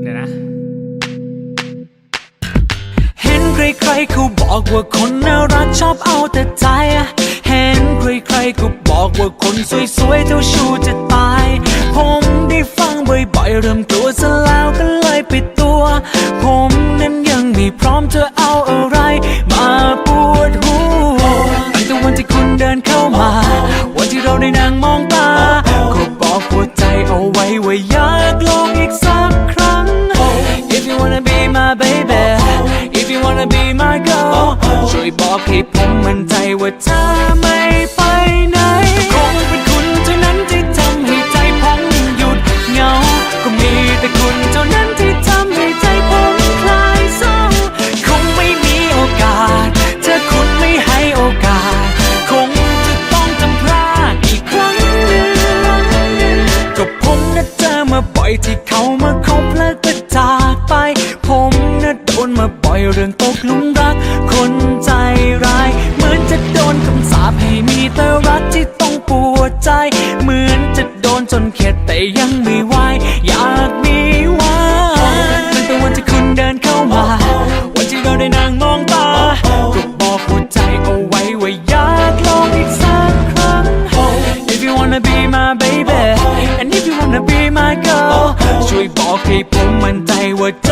เดี๋นะ เห็ใครเขาบอกว่าคนน่ารักชอบเอาแต่ใจ เห็นใครใคๆก็บอกว่าคนสวยๆเจ้าชู้จะตาย ผมได้ฟังบ่อยๆเริ่มตัวซะแล้วก็เลยปิดตัว ผมนั้นยังไม่พร้อมจะเอา ยบอกให้ผมมั่นใจว่าเธอ หลงรักคนใจร้าย เหมือนจะโดนคำสาปให้มีแต่รักที่ต้องปวดใจ เหมือนจะโดนจนเข็ดแต่ยังไม่ไหวอยากมีวันมันเป็นวันที่คุณเดินเข้ามา วันที่เราได้นางมองตาก็บอกหัวใจเอาไว้ว่าอยากลองอีกสักครั้ง If you wanna be my baby and if you wanna be my girl ช่วยบอกให้ผมมั่นใจว่าเธ